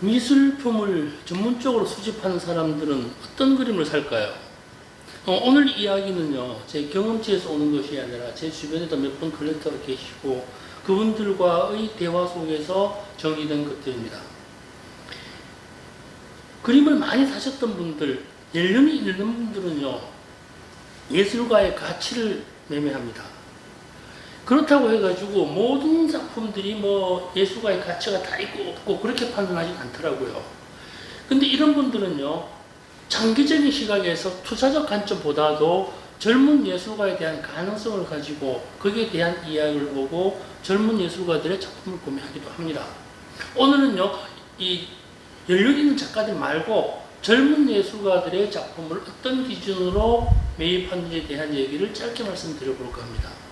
미술품을 전문적으로 수집하는 사람들은 어떤 그림을 살까요? 어, 오늘 이야기는요, 제 경험치에서 오는 것이 아니라 제 주변에도 몇 분 컬렉터가 계시고 그분들과의 대화 속에서 정리된 것들입니다. 그림을 많이 사셨던 분들, 연륜이 있는 분들은요, 예술가의 가치를 매매합니다. 그렇다고 해가지고 모든 작품들이 뭐 예술가의 가치가 다 있고 없고 그렇게 판단하지 않더라고요. 근데 이런 분들은요, 장기적인 시각에서 투자적 관점보다도 젊은 예술가에 대한 가능성을 가지고 거기에 대한 이야기를 보고 젊은 예술가들의 작품을 구매하기도 합니다. 오늘은요, 이 연륜 있는 작가들 말고 젊은 예술가들의 작품을 어떤 기준으로 매입하는지에 대한 얘기를 짧게 말씀드려 볼까 합니다.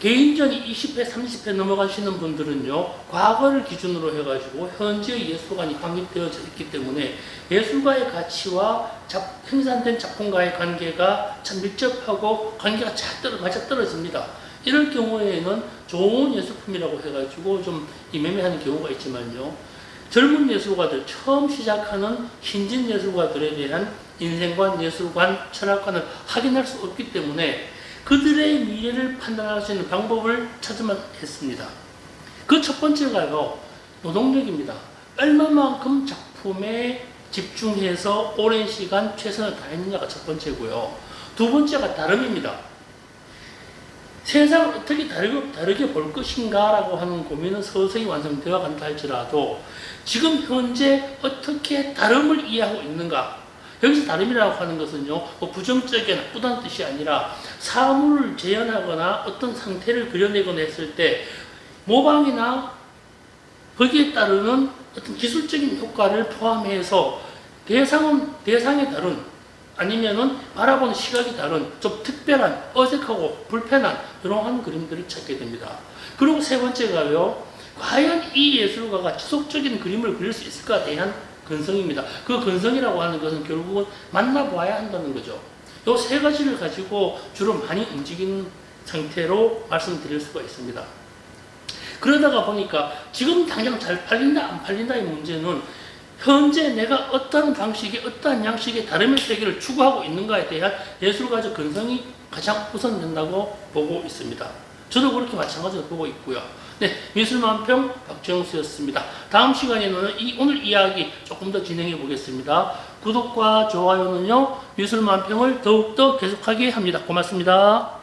개인전이 20회, 30회 넘어가시는 분들은요, 과거를 기준으로 해가지고 현재의 예술관이 확립되어져 있기 때문에 예술가의 가치와 작, 생산된 작품과의 관계가 참 밀접하고 관계가 잘 맞아 떨어집니다. 이럴 경우에는 좋은 예술품이라고 해가지고 좀 매매하는 경우가 있지만요. 젊은 예술가들, 처음 시작하는 신진 예술가들에 대한 인생관, 예술관, 철학관을 확인할 수 없기 때문에 그들의 미래를 판단할 수 있는 방법을 찾으면 했습니다. 그 첫 번째가요, 노동력입니다. 얼마만큼 작품에 집중해서 오랜 시간 최선을 다했느냐가 첫 번째고요. 두 번째가 다름입니다. 세상을 어떻게 다르게, 다르게 볼 것인가 라고 하는 고민은 서서히 완성되어 간다 할지라도 지금 현재 어떻게 다름을 이해하고 있는가 여기서 다름이라고 하는 것은요, 뭐 부정적인 나쁘다는 뜻이 아니라 사물을 재현하거나 어떤 상태를 그려내거나 했을 때 모방이나 거기에 따르는 어떤 기술적인 효과를 포함해서 대상은 대상에 다른 아니면은 바라보는 시각이 다른 좀 특별한 어색하고 불편한 이러한 그림들을 찾게 됩니다. 그리고 세 번째가요. 과연 이 예술가가 지속적인 그림을 그릴 수 있을까에 대한 근성입니다. 그 근성이라고 하는 것은 결국은 만나봐야 한다는 거죠. 이세 가지를 가지고 주로 많이 움직이는 상태로 말씀드릴 수가 있습니다. 그러다가 보니까 지금 당장 잘 팔린다 안 팔린다의 문제는 현재 내가 어떤 방식의 어떠한 양식의 다름의 세계를 추구하고 있는가에 대한 예술가적 근성이 가장 우선된다고 보고 있습니다. 저도 그렇게 마찬가지로 보고 있고요. 네, 미술만평 박정수였습니다. 다음 시간에는 이 오늘 이야기 조금 더 진행해 보겠습니다. 구독과 좋아요는요 미술만평을 더욱더 계속하게 합니다. 고맙습니다.